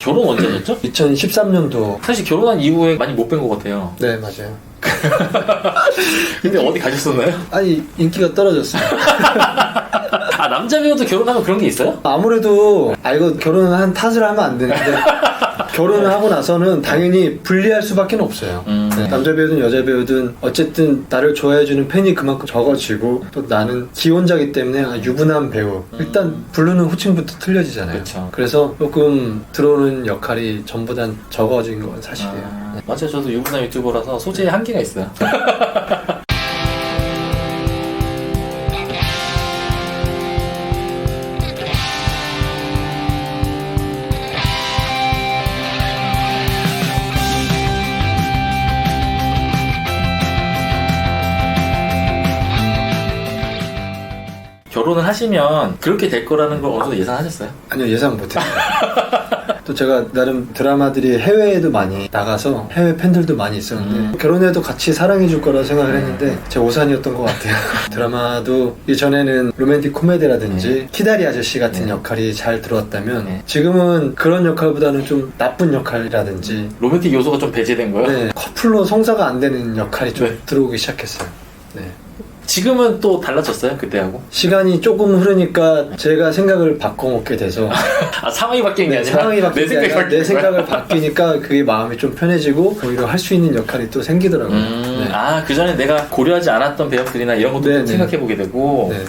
결혼 언제였죠? 2013년도 사실 결혼한 이후에 많이 못 뵌 것 같아요. 네 맞아요. 근데 어디 가셨었나요? 아니 인기가 떨어졌어요. 아 남자 배우도 결혼하면 그런 게 있어요? 아무래도 아 이거 결혼을 한 탓을 하면 안 되는데 결혼을 하고 나서는 당연히 불리할 수밖에 없어요. 음. 네, 남자 배우든 여자 배우든 어쨌든 나를 좋아해주는 팬이 그만큼 적어지고 또 나는 기혼자기 때문에 아, 유부남 배우 일단 부르는 호칭부터 틀려지잖아요. 그쵸. 그래서 조금 들어오는 역할이 전보단 적어진 건 사실이에요. 아, 맞아요. 저도 유부남 유튜버라서 소재에 한계가 있어요. 결혼을 하시면 그렇게 될 거라는 걸 어느 정도 예상하셨어요? 아니요 예상 못했어요. 또 제가 나름 드라마들이 해외에도 많이 나가서 해외 팬들도 많이 있었는데 음. 결혼해도 같이 사랑해줄 거라 생각을 했는데 제 오산이었던 것 같아요. 드라마도 이전에는 로맨틱 코미디라든지 키다리 아저씨 같은 네. 역할이 잘 들어왔다면 네. 지금은 그런 역할보다는 좀 나쁜 역할이라든지 로맨틱 요소가 좀 배제된 거예요? 네, 커플로 성사가 안 되는 역할이 좀 네. 들어오기 시작했어요. 네. 지금은 또 달라졌어요? 그때하고? 시간이 조금 흐르니까 제가 생각을 바꿔먹게 돼서 아 상황이 바뀐 게 네, 아니라 상황이 바뀌니까 내 생각이 바뀐 내? 생각을 바뀌니까 그게 마음이 좀 편해지고 오히려 할 수 있는 역할이 또 생기더라고요. 음, 네. 아, 그 전에 내가 고려하지 않았던 배역들이나 이런 것도 네, 네. 생각해보게 되고, 네.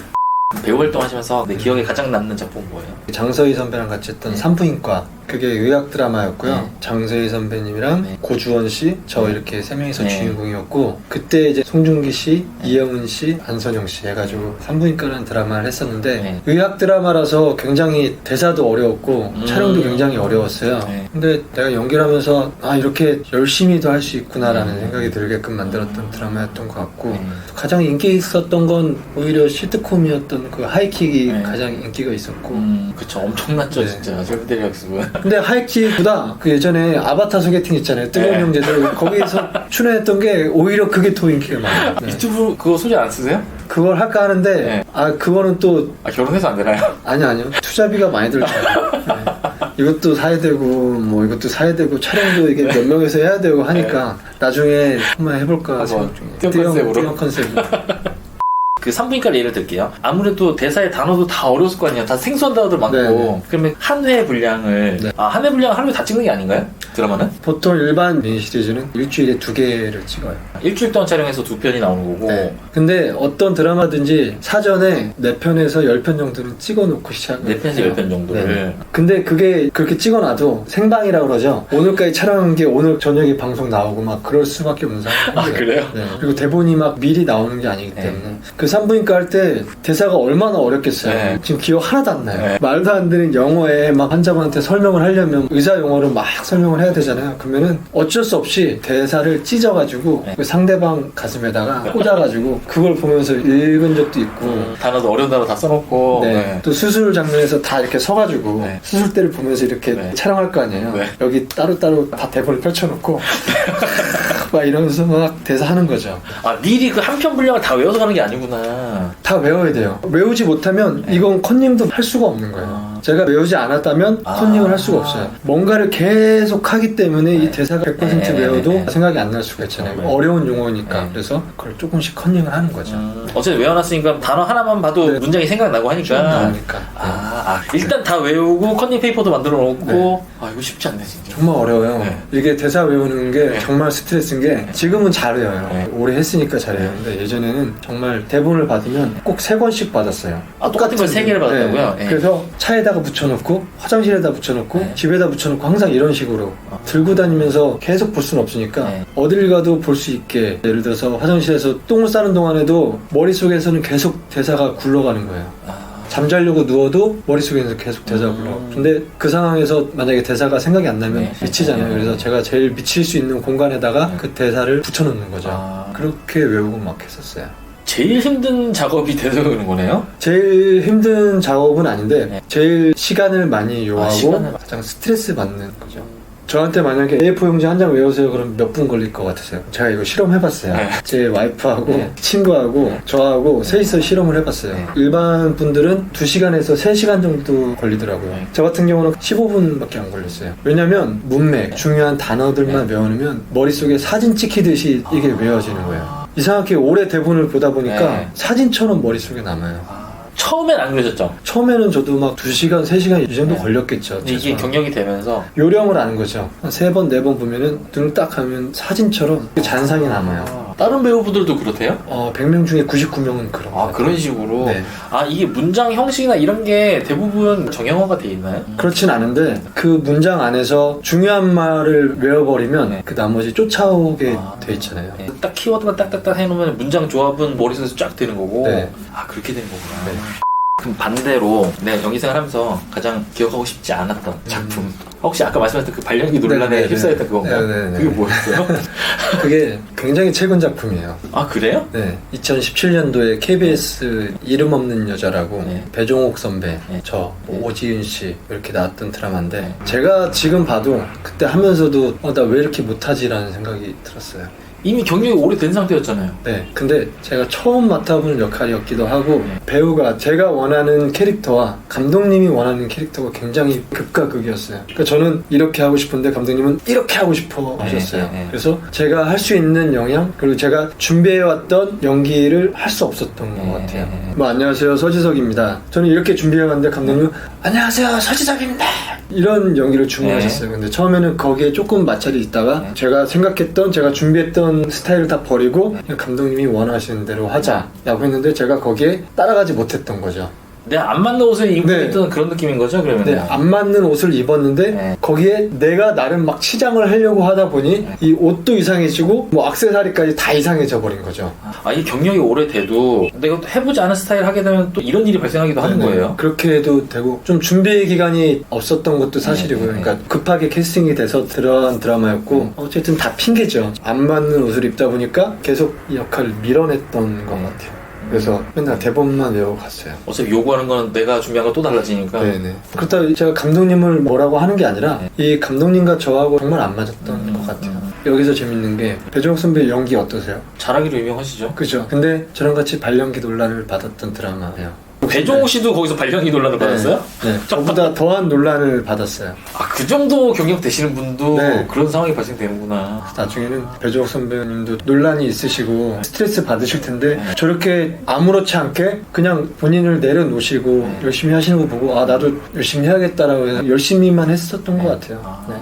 배우 활동하시면서 내 기억에 가장 남는 작품 뭐예요? 장서희 선배랑 같이 했던 네. 산부인과 그게 의학 드라마였고요. 네. 장서희 선배님이랑 네. 고주원 씨, 저 이렇게 세 명이서 네. 주인공이었고 그때 이제 송중기 씨, 이영은 씨, 안선영 씨 해가지고 산부인과라는 드라마를 했었는데 네. 의학 드라마라서 굉장히 대사도 어려웠고 음. 촬영도 굉장히 어려웠어요. 네. 근데 내가 연기하면서 아 이렇게 열심히도 할 수 있구나라는 음. 생각이 들게끔 만들었던 드라마였던 것 같고 네. 가장 인기 있었던 건 오히려 시트콤이었던 그 하이킥이 네. 가장 인기가 있었고 음, 그쵸. 엄청났죠, 네. 진짜. 절대리 학습은. 근데 하이킥보다 그 예전에 아바타 소개팅 있잖아요 뜨거운 네. 형제들 거기에서 출연했던 게 오히려 그게 더 인기가 많아요 네. 유튜브 그거 소재 안 쓰세요? 그걸 할까 하는데 네. 아 그거는 또 아, 결혼해서 안 되나요? 아니 아니요 투자비가 많이 들더라고요 네. 이것도 사야 되고 뭐 이것도 사야 되고 촬영도 이게 몇 명에서 해야 되고 하니까 나중에 한번 해볼까 생각 중이에요 띄어 컨셉으로? 띄어 컨셉으로 그 산부인과 예를 들게요. 아무래도 대사의 단어도 다 어려웠을 거 아니에요. 다 생소한 단어들 많고. 네, 네. 그러면 한 회 분량을, 네. 아, 한 회 분량 하루에 다 찍는 게 아닌가요? 드라마는? 보통 일반 미니 시리즈는 일주일에 두 개를 찍어요 일주일 동안 촬영해서 두 편이 나오는 거고. 네. 근데 어떤 드라마든지 사전에 네 편에서 열 편 정도는 찍어놓고 시작을 네 편에서 해요. 열 편 정도를. 네. 근데 그게 그렇게 찍어놔도 생방이라고 그러죠. 오늘까지 촬영한 게 오늘 저녁에 방송 나오고 막 그럴 수밖에 없는 상황이에요. 아, 그래요? 네. 그리고 대본이 막 미리 나오는 게 아니기 네. 때문에 그 산부인과 할 때 대사가 얼마나 어렵겠어요. 네. 지금 기억 하나도 안 나요. 네. 말도 안 되는 영어에 막 환자분한테 설명을 하려면 의사 용어로 막 설명을 해야 되잖아요. 그러면은 어쩔 수 없이 대사를 찢어가지고 네. 그 상대방 가슴에다가 꽂아가지고 그걸 보면서 읽은 적도 있고 음, 단어도 어려운 단어 다 써놓고. 네. 네. 또 수술 장면에서 다 이렇게 서가지고 네. 수술대를 보면서 이렇게 네. 촬영할 거 아니에요. 네. 여기 따로따로 다 대본을 펼쳐놓고 막 이러면서 막 대사 하는 거죠. 아, 미리 그 한 편 분량을 다 외워서 가는 게 아니구나. 다 외워야 돼요. 외우지 못하면 이건 컨닝도 할 수가 없는 거예요. 네. 아. 제가 외우지 않았다면 아. 컨닝을 할 수가 없어요. 뭔가를 계속 하기 때문에 이 대사가 100% 네, 네, 외워도 네, 네. 생각이 안 날 수가 있잖아요. 네. 어려운 용어니까. 네. 그래서 그걸 조금씩 컨닝을 하는 거죠. 음, 어쨌든 외워놨으니까 단어 하나만 봐도 네. 문장이 생각나고 좀 하니까. 나오니까. 아, 아, 일단 다 외우고 컨닝 페이퍼도 만들어 놓고. 네. 아, 이거 쉽지 않네, 진짜. 정말 어려워요. 네. 이게 대사 외우는 게 네. 정말 스트레스인 게 지금은 잘 외워요. 네. 오래 했으니까 잘해요. 근데 예전에는 정말 대본을 받으면 꼭 세 권씩 받았어요. 아, 똑같은 걸 세 개를 받았다고요? 네. 그래서 차에다가 붙여놓고 화장실에다 붙여놓고 네. 집에다 붙여놓고 항상 이런 식으로 아. 들고 다니면서 계속 볼 수는 없으니까 네. 어딜 가도 볼 수 있게 예를 들어서 화장실에서 똥을 싸는 동안에도 머릿속에서는 계속 대사가 굴러가는 거예요. 아, 잠자려고 누워도 머릿속에서 계속 대사가 음. 굴러. 근데 그 상황에서 만약에 대사가 생각이 안 나면 네. 미치잖아요. 네. 그래서 제가 제일 미칠 수 있는 공간에다가 네. 그 대사를 붙여놓는 거죠. 아. 그렇게 외우고 막 했었어요. 제일 힘든 작업이 돼서 그런 거네요? 제일 힘든 작업은 아닌데 네. 제일 시간을 많이 요하고 시간을 많이- 가장 스트레스 받는 거죠. 저한테 만약에 A4 용지 한 장 외우세요 그럼 몇 분 걸릴 것 같으세요? 제가 이거 실험해봤어요. 네. 제 와이프하고 네. 친구하고 저하고 셋이서 실험을 해봤어요. 네. 일반 분들은 2시간에서 3시간 정도 걸리더라고요. 네. 저 같은 경우는 15분밖에 안 걸렸어요. 왜냐면 문맥, 중요한 단어들만 네. 외우면 머릿속에 사진 찍히듯이 이게 외워지는 거예요. 이상하게 오래 대본을 보다 보니까 네. 사진처럼 머릿속에 남아요. 처음엔 안 그러셨죠? 처음에는 저도 막 2시간, 3시간 이 정도 네. 걸렸겠죠. 근데 이게 최소한. 경력이 되면서 요령을 아는 거죠. 한 세 번, 네 번 보면은 눈을 딱 하면 사진처럼 그 잔상이 남아요. 아, 다른 배우분들도 그렇대요? 어, 100명 중에 99명은 그런 아 거 그런 식으로 네. 아 이게 문장 형식이나 이런 게 대부분 정형화가 돼 있나요? 그렇진 않은데 그 문장 안에서 중요한 말을 외워버리면 네. 그 나머지 쫓아오게 아. 돼 있잖아요. 네. 딱 키워드만 딱딱딱 해놓으면 문장 조합은 머릿속에서 쫙 되는 거고 네. 아 그렇게 되는 거구나 네. 그럼 반대로 내가 연기생활 하면서 가장 기억하고 싶지 않았던 작품 혹시 아까 말씀하셨던 그 발연기 논란에 음. 네, 네, 네. 휩싸였던 그건가요? 네, 네, 네. 그게 뭐였어요? 그게 굉장히 최근 작품이에요. 아 그래요? 네, 2017년도에 KBS 이름 없는 여자라고 네. 배종옥 선배, 네. 저 네. 오지은 씨 이렇게 나왔던 드라마인데 네. 제가 지금 봐도 그때 하면서도 어, 나 왜 이렇게 못하지라는 생각이 들었어요. 이미 경력이 오래된 상태였잖아요 네, 근데 제가 처음 맡아보는 역할이었기도 하고 네. 배우가 제가 원하는 캐릭터와 감독님이 원하는 캐릭터가 굉장히 극과 극이었어요. 그러니까 저는 이렇게 하고 싶은데 감독님은 이렇게 하고 싶어 네, 하셨어요. 네, 네. 그래서 제가 할 수 있는 영향 그리고 제가 준비해왔던 연기를 할 수 없었던 네, 것 같아요. 네, 네. 뭐 안녕하세요 서지석입니다. 저는 이렇게 준비해왔는데 감독님은 안녕하세요 서지석입니다. 이런 연기를 주문하셨어요. 근데 처음에는 거기에 조금 마찰이 있다가 네. 제가 생각했던 제가 준비했던 스타일을 다 버리고 그냥 감독님이 원하시는 대로 하자라고 했는데 제가 거기에 따라가지 못했던 거죠. 내가 안 맞는 옷을 입고 네. 있던 그런 느낌인 거죠 그러면 네, 안 맞는 옷을 입었는데 네. 거기에 내가 나름 막 치장을 하려고 하다 보니 이 옷도 이상해지고 뭐 악세사리까지 다 이상해져 버린 거죠. 아, 이 경력이 오래돼도 내가 또 해보지 않은 스타일 하게 되면 또 이런 일이 발생하기도 하는 네네. 거예요. 그렇게 해도 되고 좀 준비 기간이 없었던 것도 사실이고요. 네, 네, 그러니까 급하게 캐스팅이 돼서 들어간 드라마였고 어쨌든 다 핑계죠. 안 맞는 옷을 입다 보니까 계속 이 역할을 밀어냈던 것 네. 같아요. 그래서 맨날 대본만 외우고 갔어요. 어차피 요구하는 거는 내가 준비한 거 또 달라지니까. 네네. 그렇다고 제가 감독님을 뭐라고 하는 게 아니라 네. 이 감독님과 저하고 정말 안 맞았던 음, 것 같아요. 음. 여기서 재밌는 게 배종욱 선배 연기 어떠세요? 잘하기로 유명하시죠. 그죠? 근데 저랑 같이 발연기 논란을 받았던 드라마예요. 배종호 씨도 거기서 발령기 논란을 받았어요? 네. 저보다 더한 논란을 받았어요. 아, 그 정도 경력 되시는 분도 네. 그런 상황이 발생되는구나. 나중에는 배종욱 선배님도 논란이 있으시고 스트레스 받으실 텐데 네. 저렇게 아무렇지 않게 그냥 본인을 내려놓으시고 네. 열심히 하시는 거 보고 아 나도 열심히 해야겠다라고 해서 열심히만 했었던 것 같아요. 아, 네.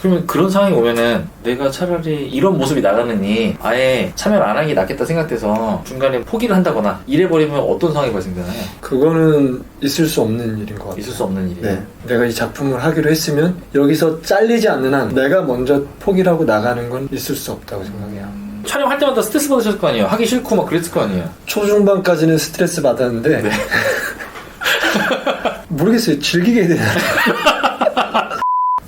그러면 그런 상황이 오면은 내가 차라리 이런 모습이 나가느니 아예 참여를 안 하는 게 낫겠다 생각돼서 중간에 포기를 한다거나 이래버리면 어떤 상황이 발생되나요? 그거는 있을 수 없는 일인 것 같아요. 있을 수 없는 일이에요. 네. 내가 이 작품을 하기로 했으면 여기서 잘리지 않는 한 내가 먼저 포기를 하고 나가는 건 있을 수 없다고 생각해요. 촬영할 때마다 스트레스 받으셨을 거 아니에요? 하기 싫고 막 그랬을 거 아니에요? 초중반까지는 스트레스 받았는데 네. 모르겠어요. 즐기게 되나.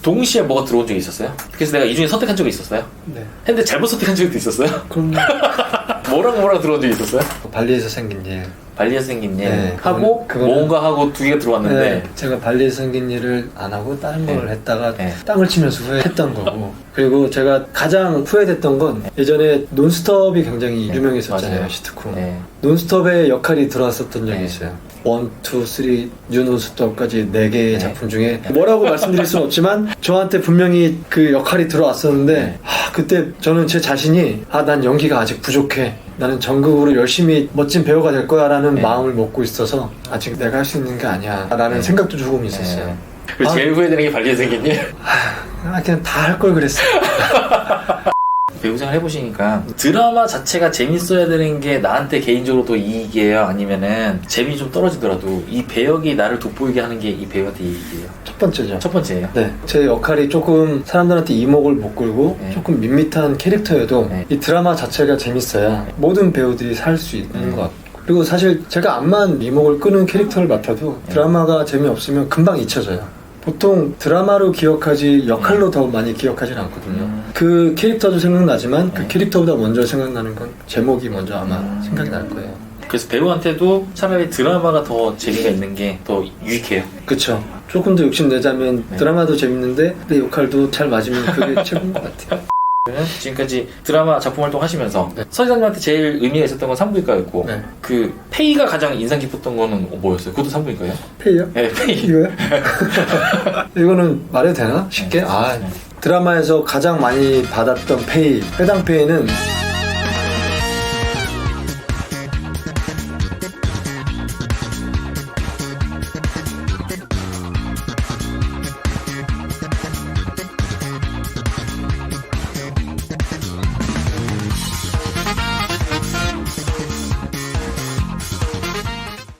동시에 뭐가 들어온 적이 있었어요? 그래서 내가 이 중에 선택한 적이 있었어요? 네. 근데 잘못 선택한 적도 있었어요? 그럼 뭐랑 뭐랑 들어온 적이 있었어요? 발리에서 생긴 일. 생긴 일 네, 하고 그거는- 뭔가 하고 두 개가 들어왔는데 네, 제가 발리에서 생긴 일을 안 하고 다른 걸 네. 했다가 네. 땅을 치면서 후회했던 거고 그리고 제가 가장 후회됐던 건 예전에 논스톱이 굉장히 네, 유명했었잖아요 맞아요. 시트콤 네. 논스톱의 역할이 들어왔었던 적이 네. 있어요 원, 투, 쓰리, 뉴 논스톱까지 네 개의 네. 작품 중에 뭐라고 말씀드릴 수는 없지만 저한테 분명히 그 역할이 들어왔었는데 네. 아, 그때 저는 제 자신이 아 난 연기가 아직 부족해 나는 전극으로 열심히 멋진 배우가 될 거야 라는 네. 마음을 먹고 있어서 아직 내가 할 수 있는 게 아니야 라는 네. 생각도 조금 있었어요 네. 아. 제일 후회되는 게 발리에서 생긴 일 아, 그냥 다 할 걸 그랬어 배우 생활 해보시니까 드라마 자체가 재밌어야 되는 게 나한테 개인적으로 더 이익이에요? 아니면은 재미 좀 떨어지더라도 이 배역이 나를 돋보이게 하는 게 이 배우한테 이익이에요? 첫 번째죠 첫 번째예요. 네, 제 역할이 조금 사람들한테 이목을 못 끌고 네. 조금 밋밋한 캐릭터여도 네. 이 드라마 자체가 재밌어야 모든 배우들이 살 수 있는 네. 것 같고 그리고 사실 제가 암만 이목을 끄는 캐릭터를 맡아도 네. 드라마가 재미없으면 금방 잊혀져요. 보통 드라마로 기억하지 역할로 더 많이 기억하진 않거든요. 음. 그 캐릭터도 생각나지만 그 네. 캐릭터보다 먼저 생각나는 건 제목이 먼저 아마 음. 생각이 날 거예요. 그래서 배우한테도 차라리 드라마가 더 재미가 있는 게 더 유익해요. 그쵸. 조금 더 욕심내자면 네. 드라마도 재밌는데 내 역할도 잘 맞으면 그게 최고인 것 같아요. 지금까지 드라마 작품 활동 하시면서 네. 서지사님한테 제일 의미가 있었던 건 산부인과였고 네. 그 페이가 가장 인상 깊었던 거는 뭐였어요? 그것도 산부인과요? 페이요? 네, 페이. 이거요? 이거는 말해도 되나? 쉽게? 네. 아 네. 드라마에서 가장 많이 받았던 페이 해당 페이는